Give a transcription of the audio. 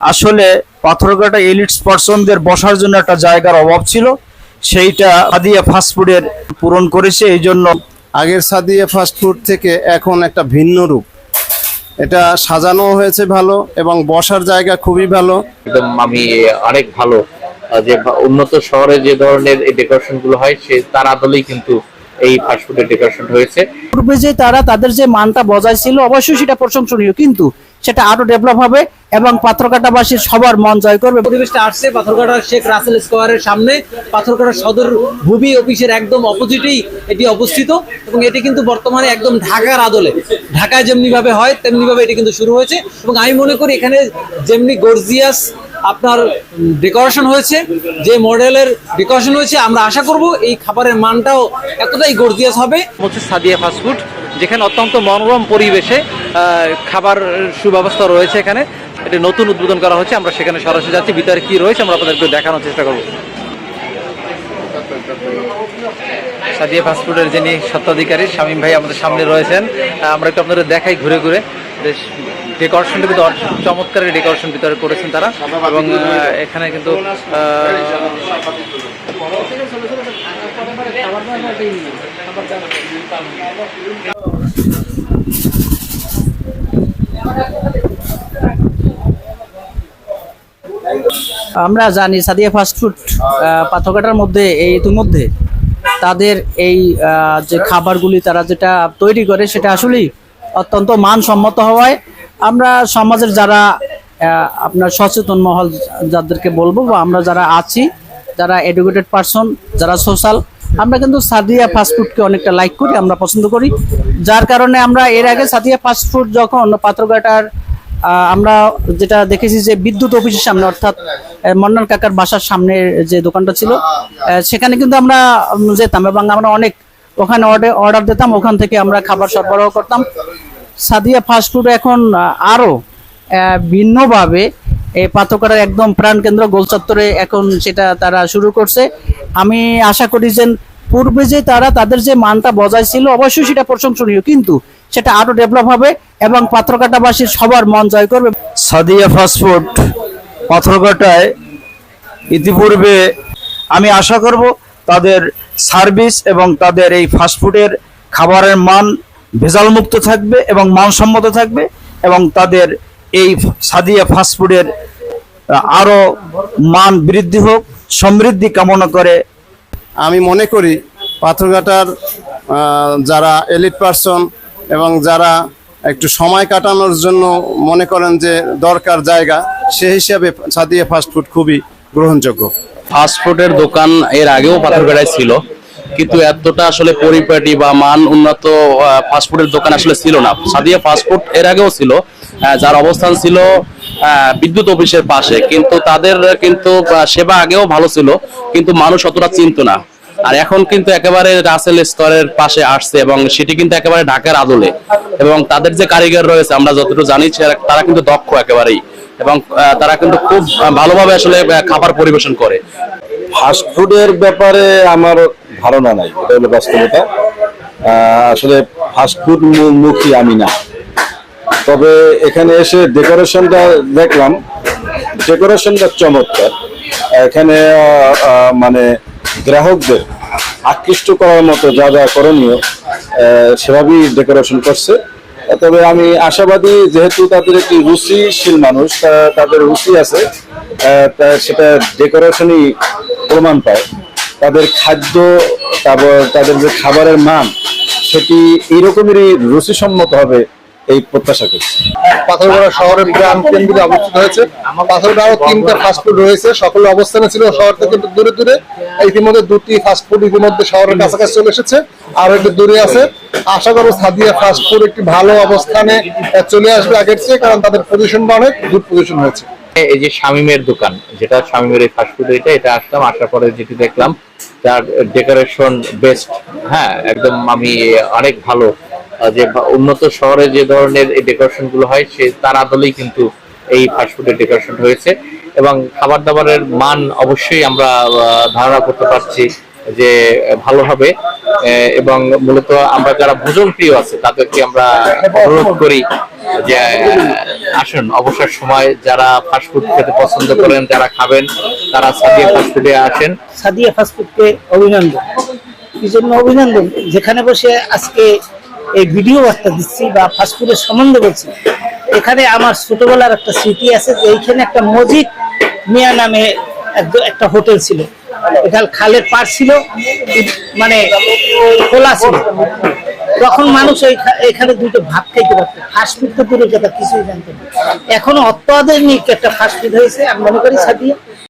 আসলে পাথরঘাটা এলিট পার্সনদের বসার জন্য একটা জায়গার অভাব ছিল। সেইটা আদিয়া ফাস্টফুডের পূরণ করেছে এই জন্য আগের সাদিয়া ফাস্টফুড থেকে এখন একটা ভিন্ন রূপ। এটা সাজানো হয়েছে ভালো এবং বসার জায়গা খুবই ভালো। একদম আমি অনেক ভালো যে উন্নত শহরে যে ধরনের এই ডেকোরেশনগুলো হয় সে তার আদলেই কিন্তু এই ফাস্টফুডের ডেকোরেশন হয়েছে। পূর্বে যে তারা তাদের যে মানটা বজায় ছিল অবশ্যই সেটা প্রশংসনীয়। কিন্তু সেটা আরও ডেভেলপ হবে এবং পাথরকাটাবাসীর সবার মন জয় করবে। পরিবেশটা আসছে পাথরঘাটা শেখ রাসেল স্কোয়ারের সামনে। পাথরঘাটা সদর ভূমি অফিসের একদম অপোজিটেই এটি অবস্থিত এবং এটি কিন্তু বর্তমানে একদম ঢাকার আদলে। ঢাকায় যেমনি ভাবে হয় তেমনি ভাবে এটি কিন্তু শুরু হয়েছে এবং আমি মনে করি এখানে যেমনি গর্জিয়াস আপনার ডেকোরেশন হয়েছে যে মডেলের ডেকোরেশন হয়েছে আমরা আশা করব এই খাবারের মানটাও এতটাই গর্জিয়াস হবে। হচ্ছে সাদিয়া ফাস্টফুড যেখানে অত্যন্ত মনোরম পরিবেশে খাবার সুব্যবস্থা রয়েছে এখানে। এটা নতুন উদ্বোধন করা হচ্ছে, আমরা সেখানে সরাসরি যাচ্ছি। ভিতরে কি রয়েছে আমরা আপনাদেরকে দেখানোর চেষ্টা করব। সাদিয়া ফাস্টফুডের যিনি সত্ত্বাধিকারী শামীম ভাই আমাদের সামনে রয়েছেন। আমরা একটু আপনাদের দেখাই ঘুরে ঘুরে। বেশ ডেকোরেশনটা কিন্তু অ- চমৎকার ডেকোরেশন ভিতরে করেছেন তারা। এবং এখানে কিন্তু আমরা জানি সাদিয়া ফাস্টফুড পাথরঘাটার মধ্যে, এই ইতিমধ্যে তাদের এই যে খাবারগুলি তারা যেটা তৈরি করে, সেটা আসলেই অত্যন্ত মানসম্মত হওয়ায় আমরা সমাজের যারা আপনার সচেতন মহল যাদেরকে বলব বা আমরা যারা আছি যারা এডুকেটেড পারসন যারা সোশ্যাল আমরা কিন্তু সাদিয়া ফাস্টফুডকে অনেকটা লাইক করি আমরা পছন্দ করি। যার কারণে আমরা এর আগে সাদিয়া ফাস্টফুড যখন পাথরঘাটার আহ, আমরা যেটা দেখেছি যে বিদ্যুৎ অফিসের সামনে অর্থাৎ আহ, মন্নান কাকার বাসার সামনে যে দোকানটা ছিল সেখানে কিন্তু আমরা যেতাম এবং আমরা অনেক ওখানে অর্ডার অর্ডার দিতাম ওখান থেকে আমরা খাবার সরবরাহ করতাম। সাদিয়া ফাস্টফুড এখন আহ, আরও ভিন্নভাবে এই পাথরকাটার একদম প্রাণকেন্দ্র গোলচত্বরে এখন সেটা তারা শুরু করছে। আমি আশা করি যে পূর্বে যে তারা তাদের যে মানটা বজায় ছিল, অবশ্যই সেটা প্রশংসনীয়। কিন্তু সেটা আরও ডেভেলপ হবে এবং পাথরকাটাবাসীর সবার মন জয় করবে। সাদিয়া ফাস্টফুড পাথরঘাটায় ইতিপূর্বে আমি আশা করব তাদের সার্ভিস এবং তাদের এই ফাস্টফুডের খাবারের মান ভেজালমুক্ত থাকবে এবং মানসম্মত থাকবে এবং তাদের এই সাদিয়া ফাস্টফুডের আরও মান বৃদ্ধি হোক সমৃদ্ধি কামনা করে। আমি মনে করি পাথরঘাটার যারা এলিট পারসন এবং যারা একটু সময় কাটানোর জন্য মনে করেন যে দরকার জায়গা সে হিসাবে সাদিয়া ফাস্টফুড খুবই গ্রহণযোগ্য। ফাস্টফুডের দোকান এর আগেও পাথরঘাটায় ছিল। কিন্তু এতটা আসলে পরিপাটি বা মান উন্নত ফাস্টফুডের দোকান আসলে ছিল না। সাদিয়া ফাস্টফুড এর আগেও ছিল যার অবস্থান ছিল বিদ্যুৎ অফিসের পাশে। কিন্তু তাদের কিন্তু সেবা আগেও ভালো ছিল, কিন্তু মানুষ অতটা চিনতো না। আর এখন কিন্তু একেবারে রাসেল স্তরের পাশে আসছে এবং সেটি কিন্তু একেবারে ঢাকার আদলে। এবং তাদের যে কারিগর রয়েছে, আমরা যতটুকু জানি তারা কিন্তু দক্ষ একেবারেই। এবং তারা কিন্তু খুব ভালোভাবে আসলে খাবার পরিবেশন করে। ফাস্টফুডের ব্যাপারে আমার ধারণা নাই, এটা হলো বাস্তবতা। আসলে ফাস্টফুড মুখী আমি না। তবে এখানে এসে ডেকোরেশনটা দেখলাম। ডেকোরেশনটা চমৎকার। এখানে মানে গ্রাহকদের আকৃষ্ট করার মতো যা যা করণীয় সেভাবেই ডেকোরেশন করছে। তবে আমি আশাবাদী, যেহেতু তাদের একটি রুচিশীল মানুষ তাদের রুচি আছে সেটা ডেকোরেশনই প্রমাণ পায়। তাদের খাদ্য, তারপর তাদের যে খাবারের মান, সেটি এইরকমেরই রুচিসম্মত হবে এই প্রত্যাশা করছি। পাথরগড়া শহরের প্রাণ কেন্দ্রে অবস্থিত হয়েছে। পাথরগড়াও তিনটা ফাস্টফুড রয়েছে। সকল অবস্থানে ছিল শহর থেকে দূরে দূরে। ইতিমধ্যে দুটি ফাস্টফুড ইতিমধ্যে শহরের কাছাকাছি চলে এসেছে। আর একটু দূরে আছে। আশা করব সাদিয়া ফাস্টফুড একটি ভালো অবস্থানে চলে আসবে আগের চেয়ে, কারণ তাদের পজিশনটা অনেক গুড পজিশন হয়েছে। এই যে শামিমের দোকান, যেটা শামিমের এই ফাস্টফুড এটা এটা আসলাম, আসার পরে যেটি দেখলাম, তার ডেকোরেশন বেস্ট হ্যাঁ একদম আমি অনেক ভালো। যে উন্নত শহরে যে ধরনের এই ডেকোরেশনগুলো হয়, সে, তার আদলেই কিন্তু এই ফাস্টফুডের ডেকোরেশন হয়েছে। এবং খাবার দাবারের মান অবশ্যই আমরা ধারণা করতে পারছি যে ভালো হবে। এবং মূলত আমরা যারা ভোজন প্রিয় আছে, তাদেরকে আমরা অনুরোধ করি যে আসুন, অবসর সময় যারা ফাস্টফুড খেতে পছন্দ করেন, যারা খাবেন, তারা সাদিয়া ফাস্টফুডে আসেন। সাদিয়া ফাস্টফুডকে অভিনন্দন। কি জন্য অভিনন্দন। যেখানে বসে আজকে এই ভিডিও বার্তা দিচ্ছি বা ফাস্টফুডের সম্বন্ধে বলছি, এখানে আমার ছোটবেলার একটা স্মৃতি আছে যে এইখানে একটা মজিদ মিয়া নামে এক- একটা হোটেল ছিল। এখানে খালের পার ছিল মানে খোলা ছিল। তখন মানুষ এখানে দুটো ভাত খাইতে পারত। ফাস্টফুড তো দূরের কথা, কিছুই জানতো না। এখন অত্যাধুনিক একটা ফাস্টফুড হয়েছে, আমি মনে করি সাদিয়া।